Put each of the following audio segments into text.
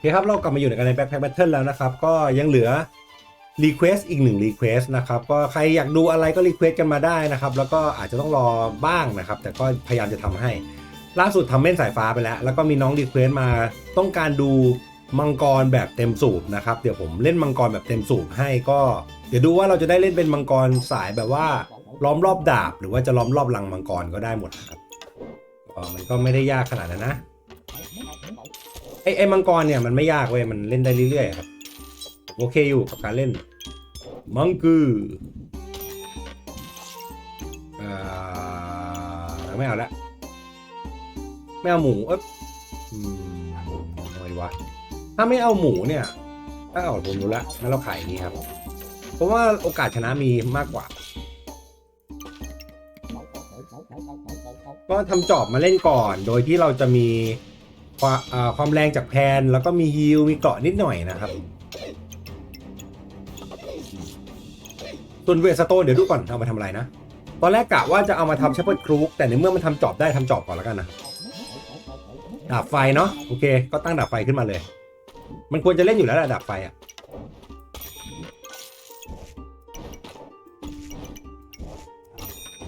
โอเคครับเรากลับมาอยู่ในกันใน Backpack Battle แล้วนะครับ ก็ยังเหลือ Request อีกหนึ่ง Request นะครับ ก็ใครอยากดูอะไรก็ Request กันมาได้นะครับ แล้วก็อาจจะต้องรอบ้างนะครับ แต่ก็พยายามจะทำให้ ล่าสุดทำเม่นสายฟ้าไปแล้ว แล้วก็มีน้อง Request มาต้องการดูมังกรแบบเต็มสูบนะครับ เดี๋ยวผมเล่นมังกรแบบเต็มสูบให้ก็ เดี๋ยวดูว่าเราจะได้เล่นเป็นมังกรสายแบบว่าล้อมรอบดาบ หรือว่าจะล้อมรอบลังมังกรก็ได้หมดนะครับมันก็ไม่ได้ยากขนาดนั้นนะ ไอ้ไอ้มังกรเนี่ยมันไม่ยากเว้ยมันเล่นได้เรื่อยๆครับโอเคอยู่กับการเล่น มังกืออ่าไม่เอาละไม่เอาหมูเอ๊ะอืมอะไรวะถ้าไม่เอาหมูเนี่ยถ้าเอาผมรู้ละงั้นเราขายนี้ครับเพราะว่าโอกาสชนะมีมากกว่า ก็ทำจอบมาเล่นก่อน โดยที่เราจะมี ความอ่าความแรงจากแพนแล้วก็มีฮิลมีเกาะนิดหน่อยนะครับ ส่วนเวสโตนเดี๋ยวดูก่อนเอามาทำอะไรนะ ตอนแรกกะว่าจะเอามาทำเชฟเปิร์ดครูกแต่ในเมื่อมันทำจอบได้ทำจอบก่อนแล้วกันนะดาบไฟเนาะโอเค ก็ตั้งดาบไฟขึ้นมาเลย มันควรจะเล่นอยู่แล้วแหละดาบไฟอะ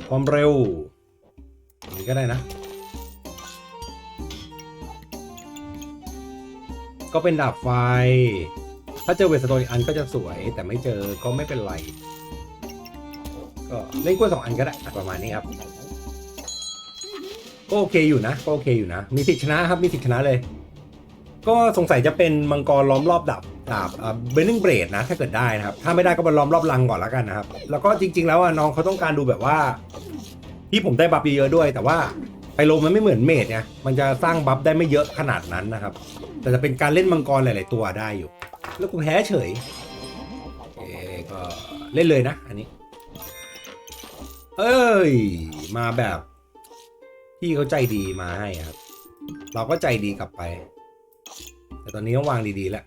ความเร็วนี้ก็ได้นะ ก็เป็นดาบไฟ ถ้าเจอเวสโตนอีกอันก็จะสวย แต่ไม่เจอก็ไม่เป็นไร ก็เล่นกล้วยสองอันก็ได้ประมาณนี้ครับ ก็โอเคอยู่นะ ก็โอเคอยู่นะ มีสิทธิชนะครับ มีสิทธิชนะเลย ก็สงสัยจะเป็นมังกรล้อมรอบดาบดาบเบนนิงเบรดนะ ถ้าเกิดได้นะครับ ถ้าไม่ได้ก็มาล้อมรอบลังก่อนแล้วกันนะครับ แล้วก็จริง ๆ แล้วน้องเขาต้องการดูแบบว่า ที่ผมได้บัฟเยอะๆด้วย แต่ว่า ไพโลมันไม่เหมือนเมดไงมันจะสร้างบัฟได้ไม่เยอะขนาดนั้นนะครับ แต่จะเป็นการเล่นมังกรหลาย ๆ ตัวได้อยู่ แล้วกูแพ้เฉยเอก็เล่นเลยนะ อันนี้ เอ้ย มาแบบพี่เขาใจดีมาให้ครับ เราก็ใจดีกลับไป แต่ตอนนี้ต้องวางดี ๆ แล้ว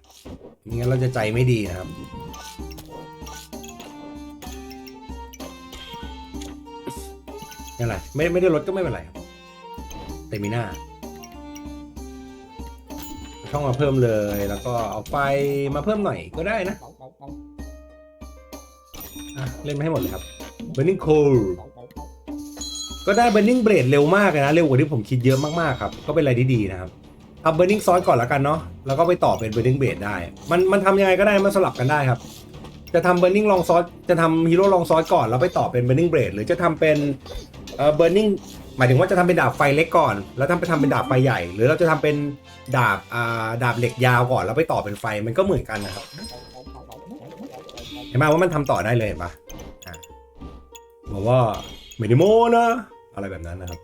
ไม่งั้นเราจะใจไม่ดีนะครับนั่นแหละไม่ไม่ได้ลดก็ไม่เป็นไรครับ ตมิน่าช่องมาเพิ่มเลย แล้วก็เอาไฟมาเพิ่มหน่อยก็ได้นะเล่นไม่ให้หมดเลยครับ Burning Coal ก็ได้ Burning Blade เร็วมากเลยนะ เร็วกว่าที่ผมคิดเยอะมากๆครับ ก็เป็นอะไรที่ดีนะครับทำ Burning Sword ก่อนแล้วกันเนาะ แล้วก็ไปต่อเป็น Burning Blade ได้ มันมันทำยังไงก็ได้ มันสลับกันได้ครับ จะทำ Burning Long Sword จะทำ Hero Long Sword ก่อน แล้วไปต่อเป็น Burning Blade หรือจะทำเป็นเอ่อ Burning หมายถึงว่าจะทำเป็นดาบไฟเล็กก่อน แล้วทำไปทำเป็นดาบไฟใหญ่ หรือเราจะทำเป็นดาบอ่าดาบเหล็กยาวก่อนแล้วไปต่อเป็นไฟมันก็เหมือนกันนะครับเห็นไหมว่ามันทำต่อได้เลยเห็นปะบอกว่าไม่ได้โมนะอะไรแบบนั้นนะครับ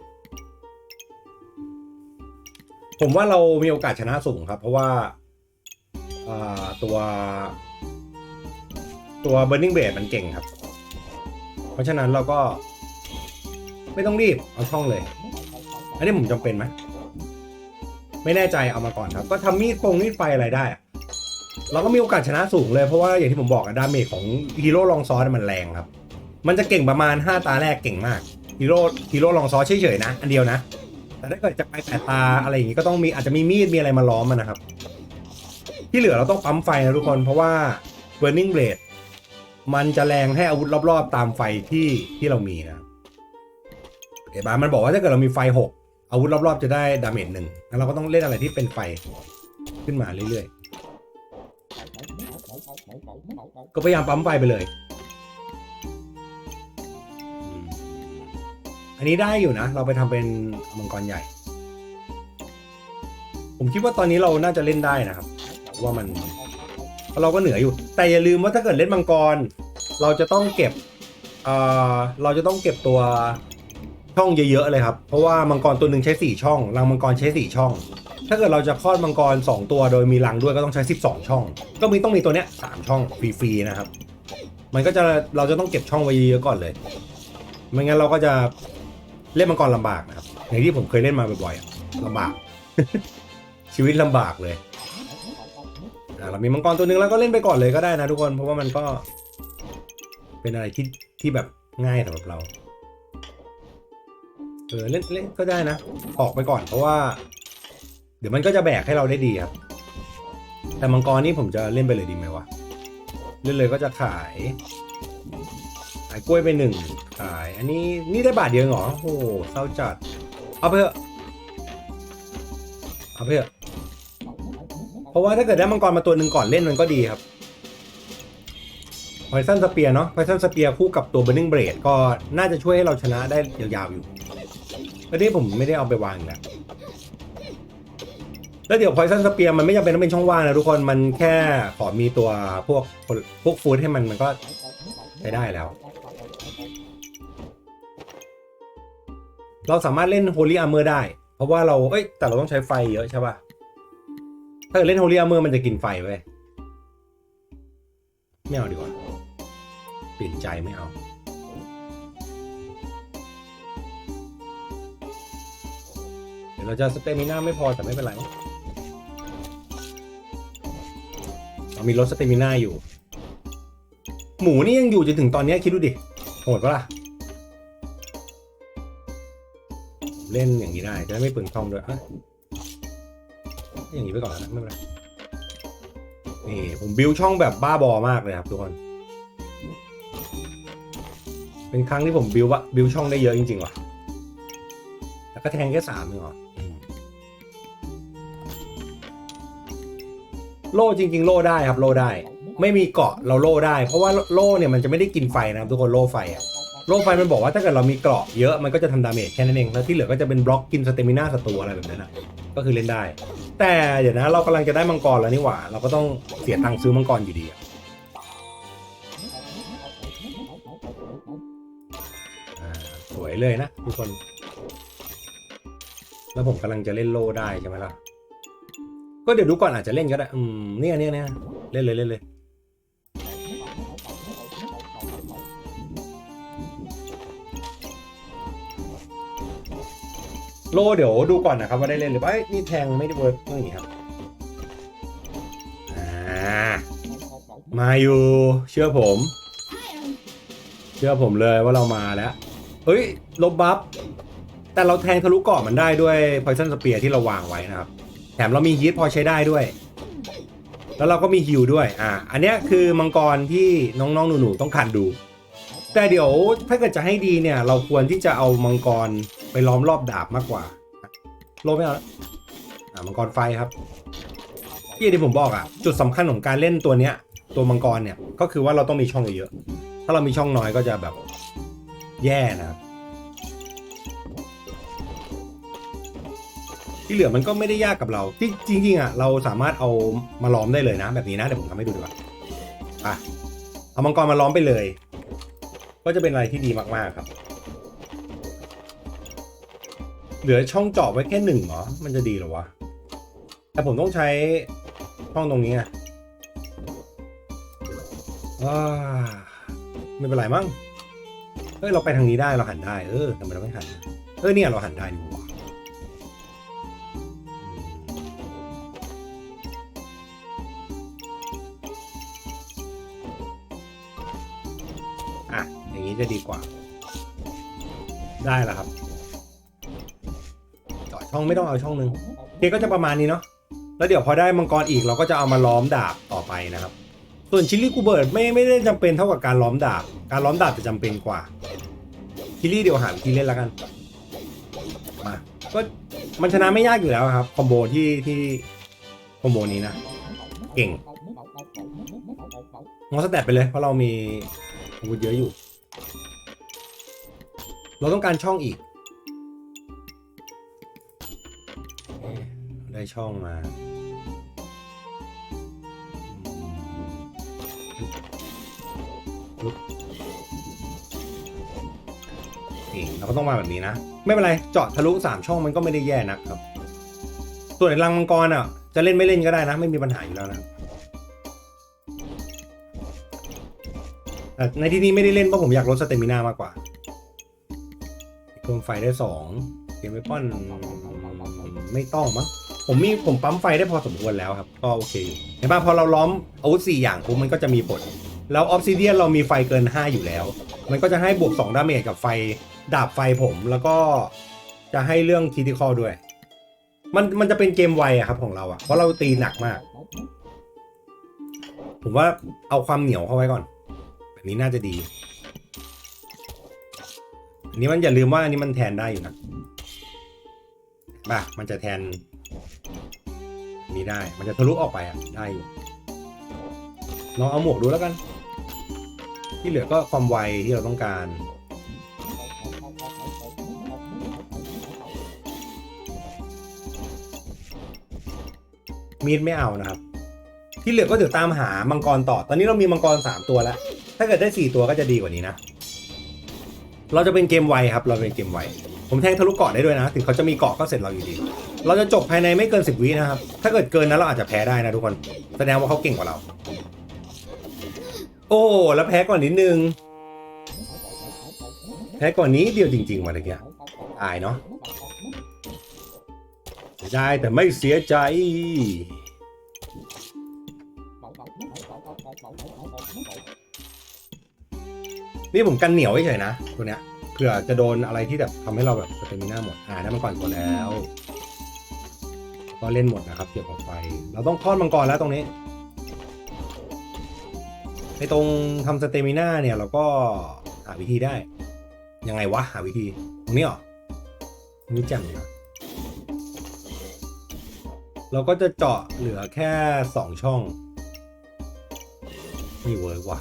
ผมว่าเรามีโอกาสชนะสูงครับ เพราะว่าอ่าตัวตัว Burning Blade มันเก่งครับ เพราะฉะนั้นเราก็ ไม่ต้องรีบเอาช่องเลย อันนี้ผมจำเป็นไหมไม่แน่ใจเอามาก่อนครับ ก็ทำมีดปงมีดไฟอะไรได้อะเราก็มีโอกาสชนะสูงเลยเพราะว่าอย่างที่ผมบอกอะดาเมจของฮีโร่ลองซอสมันแรงครับ มันจะเก่งประมาณ 5 ตาแรกเก่งมากฮีโร่ฮีโร่ลองซอสเฉยๆนะ อันเดียวนะ แต่ถ้าเกิดจะไปแปดตาอะไรอย่างงี้ก็ต้องมีอาจจะมีมีดมีอะไรมาล้อมมันนะครับ ที่เหลือเราต้องปั๊มไฟนะทุกคนเพราะว่า Burning Blade มันจะแรงให้อาวุธรอบๆ ตามไฟที่ที่เรามีนะ เห็นปะมันบอกว่าถ้าเกิดเรามีไฟหกอาวุธรอบๆจะได้ดาเมจหนึ่งแล้วเราก็ต้องเล่นอะไรที่เป็นไฟขึ้นมาเรื่อยๆ ก็พยายามปั๊มไฟไปเลย อันนี้ได้อยู่นะ เราไปทำเป็นมังกรใหญ่ ผมคิดว่าตอนนี้เราน่าจะเล่นได้นะครับ ว่ามันเพราะเราก็เหนืออยู่ แต่อย่าลืมว่าถ้าเกิดเล่นมังกร เราจะต้องเก็บเเราจะต้องเก็บตัว ช่องเยอะๆเลยครับ เพราะว่ามังกรตัวหนึ่งใช้สี่ช่อง รังมังกรใช้สี่ช่อง ถ้าเกิดเราจะคลอดมังกร 2 ตัวโดยมีรังด้วยก็ต้องใช้ 12 ช่อง ก็มีต้องมีตัวเนี้ยสามช่องฟรีๆนะครับ มันก็จะเราจะต้องเก็บช่องไว้เยอะๆก่อนเลย ไม่งั้นเราก็จะเล่นมังกรลำบากนะครับ อย่างที่ผมเคยเล่นมาบ่อยๆลำบาก ชีวิตลำบากเลยอะเรามีมังกรตัวหนึงแล้วก็เล่นไปก่อนเลยก็ได้นะทุกคน เพราะว่ามันก็เป็นอะไรที่ที่แบบง่ายสำหรับเรา เออเล่นเล่นก็ได้นะ ออกไปก่อนเพราะว่า เดี๋ยวมันก็จะแบกให้เราได้ดีครับ แต่มังกรนี่ผมจะเล่นไปเลยดีไหมวะ เล่นเลยก็จะขาย ขายกล้วยไปหนึ่งขาย อันนี้นี่ได้บาทเดียวเหรอ โอ้โหเศร้าจัด เอาไปเถอะเอาไปเถอะเพราะว่าถ้าเกิดได้มังกรมาตัวหนึ่งก่อนเล่นมันก็ดีครับพอยซันสเปียเนาะพอยซันสเปียคู่กับตัวเบร์นิงเบรดก็น่าจะช่วยให้เราชนะได้ยาวๆอยู่ แล้วนี่ผมไม่ได้เอาไปวางอีกแล้วเดี๋ยวพอยซันสเปียร์มันไม่จำเป็นต้องเป็นช่องว่างนะทุกคนมันแค่ขอมีตัวพวกพวกฟูดให้มันมันก็ใช้ได้แล้ว เราสามารถเล่น Holy Armor ได้ เพราะว่าเราเอ้ยแต่เราต้องใช้ไฟเยอะใช่ป่ะถ้าเกิดเล่น Holy Armor มันจะกินไฟเว้ไม่เอาดีกว่าเปลี่ยนใจไม่เอา ดี๋ยวเราจะสเตมิน่าไม่พอแต่ไม่เป็นไรเรามีรถสเตมิน่าอยู่ หมูนี่ยังอยู่จนถึงตอนนี้คิดดูดิโหดปะล่ะเล่นอย่างนี้ได้จะได้ไม่เปลืองช่องด้วยอะอย่างนี้ไปก่อนนะไม่เป็นไรนี่ผมบิวช่องแบบบ้าบอมากเลยครับทุกคน เป็นครั้งที่ผมบิวว่าบิวช่องได้เยอะจริงๆว่ะ แล้วก็แทงแค่สามเองเหรอ โล่จริง ๆ โล่ได้ครับโล่ได้ ไม่มีเกาะเราโล่ได้ เพราะว่าโล่เนี่ยมันจะไม่ได้กินไฟนะครับทุกคนโล่ไฟอะโล่ไฟมันบอกว่าถ้าเกิดเรามีเกราะเยอะมันก็จะทำดาเมจแค่นั้นเองแล้วที่เหลือก็จะเป็นบล็อกกินสเตมิน่าศัตรูอะไรแบบนั้นนะก็คือเล่นได้ แต่เดี๋ยวนะเรากำลังจะได้มังกรแล้วนี่หว่า เราก็ต้องเสียตังค์ซื้อมังกรอยู่ดีอะสวยเลยนะทุกคน แล้วผมกำลังจะเล่นโล่ได้ใช่ไหมล่ะ ก็เดี๋ยวดูก่อนอาจจะเล่นก็ได้ อืมเนี่ยเนี่ยเนี่ยเล่นเลยเล่นเลยโลเดี๋ยวดูก่อนนะครับว่าได้เล่นหรือเปล่าเอ้นี่แทงไม่ได้เวิร์กนี้ครับมาอยู่ เชื่อผม เชื่อผมเลยว่าเรามาแล้ว เฮ้ย ลบบัฟ แต่เราแทงทะลุเกาะมันได้ด้วย Poison Spear ที่เราวางไว้นะครับ แถมเรามีฮีทพอใช้ได้ด้วย แล้วเราก็มีฮิลด้วย อ่า อันนี้คือมังกรที่น้องๆหนูๆต้องคันดู แต่เดี๋ยวถ้าเกิดจะให้ดีเนี่ย เราควรที่จะเอามังกรไปล้อมรอบดาบมากกว่า โลไม่เอาแล้วอ่ามังกรไฟครับที่ที่ผมบอกอะจุดสำคัญของการเล่นตัวเนี้ย ตัวมังกรเนี่ยก็คือว่าเราต้องมีช่องเยอะๆถ้าเรามีช่องน้อยก็จะแบบแย่นะครับ ที่เหลือมันก็ไม่ได้ยากกับเราที่จริงๆอะเราสามารถเอามาล้อมได้เลยนะ แบบนี้นะเดี๋ยวผมทำให้ดูดีกว่าอะเอามังกรมาล้อมไปเลย ก็จะเป็นอะไรที่ดีมากๆครับ เหลือช่องเจาะไว้แค่หนึ่งเหรอมันจะดีหรอวะแต่ผมต้องใช้ช่องตรงนี้อ่าไม่เป็นไรมั้งเฮ้ยเราไปทางนี้ได้เราหันได้เออทำไมเราไม่หันเออเนี่ยเราหันได้นี่หว่า จะดีกว่า ได้แล้วครับเจาะช่องไม่ต้องเอาช่องหนึ่งโอเคก็จะประมาณนี้เนาะแล้วเดี๋ยวพอได้มังกรอีกเราก็จะเอามาล้อมดาบต่อไปนะครับ ส่วนชิลลี่กูเบิร์ดไม่ไม่ได้จำเป็นเท่ากับการล้อมดาบ การล้อมดาบจะจำเป็นกว่าชิลลี่เดี๋ยวหาวิธีเล่นแล้วกันมาก็มันชนะไม่ยากอยู่แล้วครับคอมโบที่ที่คอมโบนี้นะเก่งงอสแตทไปเลยเพราะเรามีอาวุธเยอะอยู่ เราต้องการช่องอีก ได้ช่องมานี่เราก็ต้องมาแบบนี้นะ ไม่เป็นไร เจาะทะลุสามช่องมันก็ไม่ได้แย่นะครับ ส่วนรังมังกรอะ จะเล่นไม่เล่นก็ได้นะ ไม่มีปัญหาอยู่แล้วนะในที่นี้ไม่ได้เล่นเพราะผมอยากลดสเตมินามากกว่า เพิ่มไฟได้สองเกมไม่ป้อนไม่ต้องมั้งผมมีผมปั๊มไฟได้พอสมควรแล้วครับ ก็โอเคอยู่เห็นป่ะพอเราล้อมอาวุธ4อย่างปุ๊บมันก็จะมีผลแล้วออฟซิเดียนเรามีไฟเกิน 5 อยู่แล้ว มันก็จะให้บวก2ดาเมจกับไฟดาบไฟผมแล้วก็จะให้เรื่องคีติคอลด้วย มันมันจะเป็นเกมไวอะครับของเราอะเพราะเราตีหนักมาก ผมว่าเอาความเหนียวเข้าไว้ก่อน แบบนี้น่าจะดี อันนี้มันอย่าลืมว่าอันนี้มันแทนได้อยู่นะป่ะมันจะแทนนนี้ได้ มันจะทะลุออกไปอะ ได้อยู่ลองเอาหมวกดูแล้วกัน ที่เหลือก็ความไวที่เราต้องการมีดไม่เอานะครับ ที่เหลือก็เดี๋ยวตามหามังกรต่อ ตอนนี้เรามีมังกรสามตัวแล้ว ถ้าเกิดได้สี่ตัวก็จะดีกว่านี้นะ เราจะเป็นเกมไวครับ เราเป็นเกมไว ผมแทงทะลุเกาะได้ด้วยนะ ถึงเขาจะมีเกาะก็เสร็จเราอยู่ดี เราจะจบภายในไม่เกินสิบวินะครับ ถ้าเกิดเกินนั้นเราอาจจะแพ้ได้นะทุกคน แสดงว่าเขาเก่งกว่าเรา โอ้ แล้วแพ้ก่อนนิดนึง แพ้ก่อนนี้เดียวจริงๆมาเลยเนี่ยอายเนาะเสียดายแต่ไม่เสียใจ นี่ผมกันเหนียวเฉยๆนะตัวเนี้ยเผื่อจะโดนอะไรที่แบบทำให้เราแบบสเตมิน่าหมดอ่านได้มังกรก่อนแล้ว ก็เล่นหมดนะครับเกี่ยวกับไฟ เราต้องทอดมังกรแล้วตรงนี้ไอตรงทำสเตมิน่าเนี่ยเราก็หาวิธีได้ ยังไงวะหาวิธี ตรงนี้เหรอตรงนี้แจ่มอยู่นะเราก็จะเจาะเหลือแค่สองช่อง ไม่เวิร์กว่ะ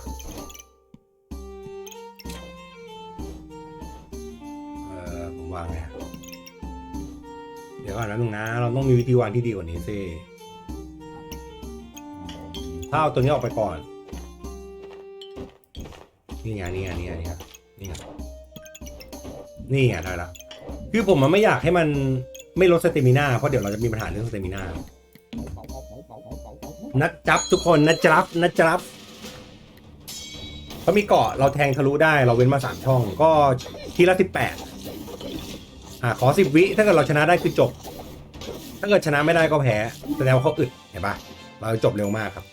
ก่อนนะลุงนะ เราต้องมีวิธีวางที่ดีกว่านี้สิถ้าเอาตัวนี้ออกไปก่อน นี่ไงนี่ไงนี่ไงนี่ไงนี่ไงนี่ไงได้ละคือผมมันไม่อยากให้มันไม่ลดสเตมิน่าเพราะเดี๋ยวเราจะมีปัญหาเรื่องสเตมิน่านัดจับทุกคนนัดจับนัดจับเขามีเกาะเราแทงทะลุได้เราเว้นมาสามช่องก็ทีละสิบแปดอ่าขอสิบวิถ้าเกิดเราชนะได้คือจบ ถ้าเกิดชนะไม่ได้ก็แพ้แสดงว่าเขาอึดเห็นปะเราจบเร็วมากครับ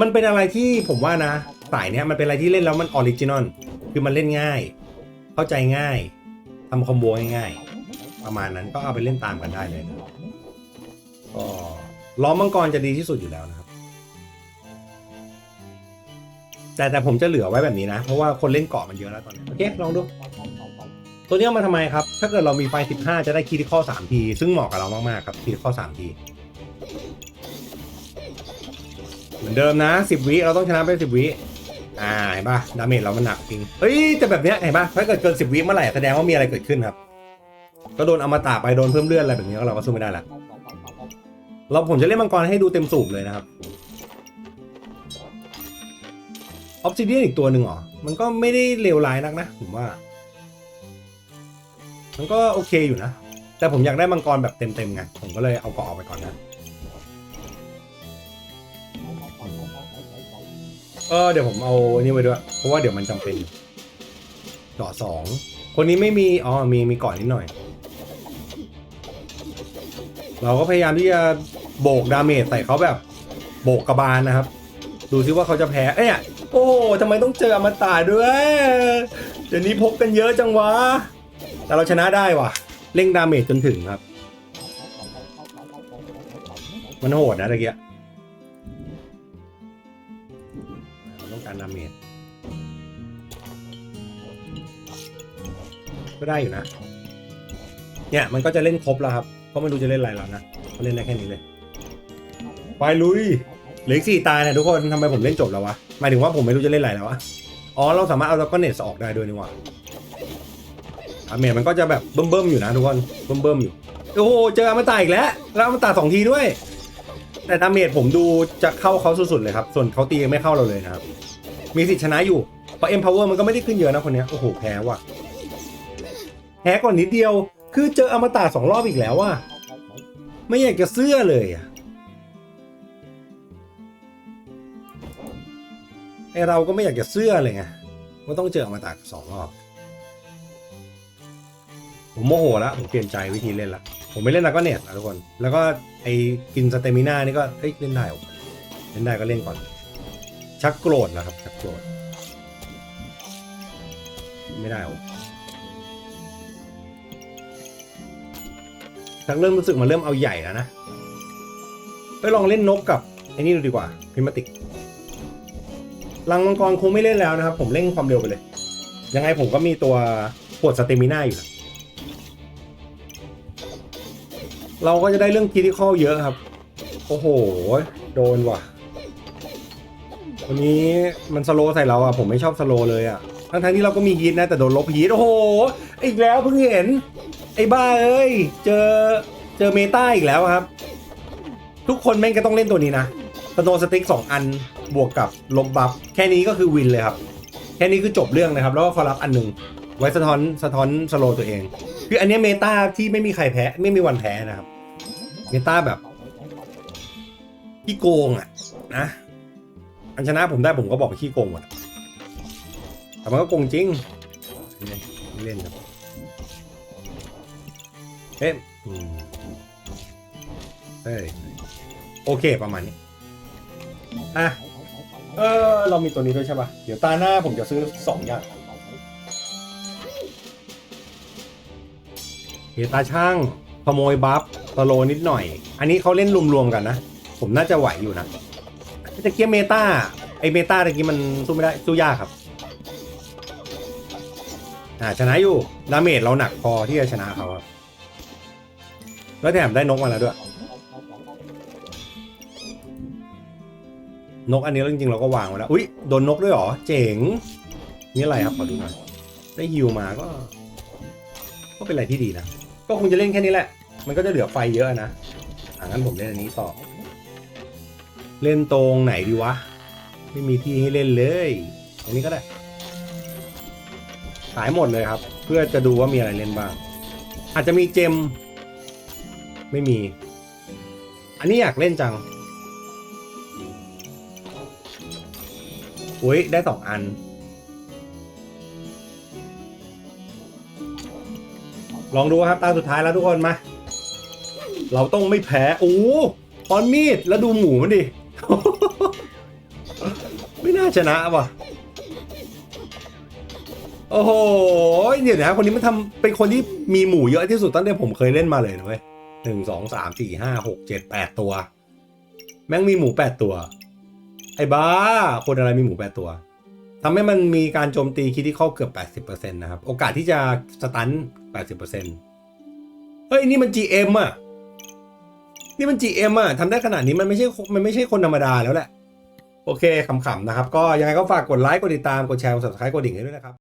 มันเป็นอะไรที่ผมว่านะสายเนี้ยมันเป็นอะไรที่เล่นแล้วมันออริจินอลคือมันเล่นง่าย เข้าใจง่ายทำคอมโบง่ายๆประมาณนั้นก็เอาไปเล่นตามกันได้เลยนะก็ล้อมมังกรจะดีที่สุดอยู่แล้วนะครับ แต่แต่ผมจะเหลือไว้แบบนี้นะ เพราะว่าคนเล่นเกาะมันเยอะแล้วตอนนี้ โอเค ลองดู ตัวนี้มาทำไมครับ ถ้าเกิดเรามีไฟ 15 จะได้คีย์ที่ข้อ3ทีซึ่งเหมาะกับเรามาก ๆ ครับคีย์ที่ข้อ3ทีเหมือนเดิมนะ 10 วิเราต้องชนะไป 10 วิอ่าเห็นป่ะดาเมจเรามันหนักจริงเฮ้ยแต่แบบเนี้ยเห็นป่ะถ้าเกิดเกิน 10 วิเมื่อไหร่แสดงว่ามีอะไรเกิดขึ้นครับ ก็โดนอมตะไปโดนเพิ่มเลือดอะไรแบบนี้ก็เราก็สู้ไม่ได้ละเราผมจะเล่นมังกรให้ดูเต็มสูบเลยนะครับออ s ซิเดียนอีกตัวหนึ่งเหรอมันก็ไม่ได้เลวร้ายนักนะผมว่า มันก็โอเคอยู่นะ แต่ผมอยากได้มังกรแบบเต็มๆไง ผมก็เลยเอาเกาะออกไปก่อนนะ เออเดี๋ยวผมเอานี่ไว้ด้วย เพราะว่าเดี๋ยวมันจำเป็นเกาะสอง คนนี้ไม่มี อ๋อ มีมีเกาะนิดหน่อย เราก็พยายามที่จะโบกดาเมจใส่เขาแบบโบกกระบาลนะครับ ดูซิว่าเขาจะแพ้ เอ้ย โอ้ทำไมต้องเจออมตะด้วย เดี๋ยวนี้พกกันเยอะจังวะ แต่เราชนะได้ว่ะ เร่งดาเมจจนถึงครับ มันโหดนะตะเกียเราต้องการดาเมจก็ได้อยู่นะ เนี่ยมันก็จะเล่นครบแล้วครับก็ไม่รู้จะเล่นอะไรแล้วนะก็เล่นได้แค่นี้เลย ไปลุยเหลือสี่ตาเนี่ยทุกคนทำไมผมเล่นจบแล้ววะ หมายถึงว่าผมไม่รู้จะเล่นอะไรแล้ววะ อ๋อเราสามารถเอาแล้วก็เน็ตออกได้ด้วยนี่หว่า ดาเมจมันก็จะแบบเบิ่มๆอยู่นะทุกคนเบิ่มๆอยู่ โอ้โหเจออมตะอีกแล้วแล้วอมตะสองทีด้วย แต่ดาเมจผมดูจะเข้าเขาสุดๆเลยครับ ส่วนเขาตียังไม่เข้าเราเลยนะครับ มีสิทธิชนะอยู่ปะเพราะ Empower มันก็ไม่ได้ขึ้นเยอะนะคนนี้โอ้โหแพ้ว่ะแพ้ก่อนนิดเดียว คือเจออมตะสองรอบอีกแล้วว่ะไม่อยากจะเสื้อเลยอะไอเราก็ไม่อยากจะเสื้อเลยไงว่าต้องเจออมตะสองรอบ ผมโมโหแล้วผมเปลี่ยนใจวิธีเล่นละผมไม่เล่นแล้วก็เน็ตนะทุกคน แล้วก็ไอ้กินสเตมิน่านี่ก็เฮ้ยเล่นได้โอเล่นได้ก็เล่นก่อน ชักโกรธแล้วครับชักโกรธไม่ได้โอชักเริ่มรู้สึกมันเริ่มเอาใหญ่แล้วนะไปลองเล่นนกกับไอ้นี่ดูดีกว่าพิมติกลังมังกรคงไม่เล่นแล้วนะครับ ผมเร่งความเร็วไปเลย ยังไงผมก็มีตัวปวดสเตมิน่าอยู่แล้ว เราก็จะได้เรื่องคิดที่ข้อเยอะครับ โอ้โห โดนว่ะวันนี้มันสโลใส่เราอะ ผมไม่ชอบสโลเลยอะ ทั้งทั้งๆที่เราก็มีฮีทนะ แต่โดนลบฮีทโอ้โห อีกแล้วเพิ่งเห็น ไอ้บ้าเอ้ย เจอเจอเมตาอีกแล้วครับ ทุกคนแม่งก็ต้องเล่นตัวนี้นะสโนสติ๊กสองอันบวกกับลบบัฟ แค่นี้ก็คือวินเลยครับ แค่นี้คือจบเรื่องนะครับ แล้วก็คอรับอันหนึ่ง ไว้สะท้อนสะท้อนสโลตัวเอง คืออันนี้เมตาที่ไม่มีใครแพ้ ไม่มีวันแพ้นะครับ เมตาแบบขี้โกงอะนะอันชนะผมได้ผมก็บอกขี้โกงหมดอะแต่มันก็โกงจริงเล่นครับเอ๊ะอืมเฮ้ยโอเคประมาณนี้อะเออเรามีตัวนี้ด้วยใช่ปะเดี๋ยวตาหน้าผมจะซื้อสองอย่าง เฮตาช่างขโมยบัฟสโลนิดหน่อย อันนี้เขาเล่นรวมๆกันนะ ผมน่าจะไหวอยู่นะตะเกียบเมตาไอเมตาตะกี้มันสู้ไม่ได้สู้ยากครับ อ่าชนะอยู่ดาเมจเราหนักพอที่จะชนะเขาครับแล้วแถมได้นกมาแล้วด้วย นกอันนี้จริงๆเราก็วางไว้แล้วอุ้ยโดนนกด้วยหรอเจ๋งนี่อะไรครับขอดูหน่อยได้ฮิวมาก็ ก็เป็นอะไรที่ดีนะ ก็คงจะเล่นแค่นี้แหละ มันก็จะเหลือไฟเยอะนะอ่างั้นผมเล่นอันนี้ต่อ เล่นตรงไหนดีวะ ไม่มีที่ให้เล่นเลย ตรงนี้ก็ได้ขายหมดเลยครับ เพื่อจะดูว่ามีอะไรเล่นบ้าง อาจจะมีเจม ไม่มี อันนี้อยากเล่นจังอุ้ยได้สองอัน ลองดูครับตาสุดท้ายแล้วทุกคนมา เราต้องไม่แพ้โอ้ตอนมีดแล้วดูหมูมันดิ ไม่น่าชนะว่ะ โอ้โหเดี๋ยวนะคนนี้มันทำเป็นคนที่มีหมูเยอะที่สุดตั้งแต่ผมเคยเล่นมาเลยนะเว้ยหนึ่งสองสามสี่ห้าหกเจ็ดแปดตัว แม่งมีหมูแปดตัว ไอ้บ้า คนอะไรมีหมูแปดตัวทำให้มันมีการโจมตีคิดที่เข้าเกือบ 80%นะครับ โอกาสที่จะสตัน 80%เฮ้ยนี่มัน GM อะ นี่มัน GM อะทำได้ขนาดนี้มันไม่ใช่ มันไม่ใช่คนธรรมดาแล้วแหละ โอเคขำๆนะครับ ก็ยังไงก็ฝากกดไลค์ กดติดตาม กดแชร์ กด subscribe กดดิ่งให้ด้วยนะครับ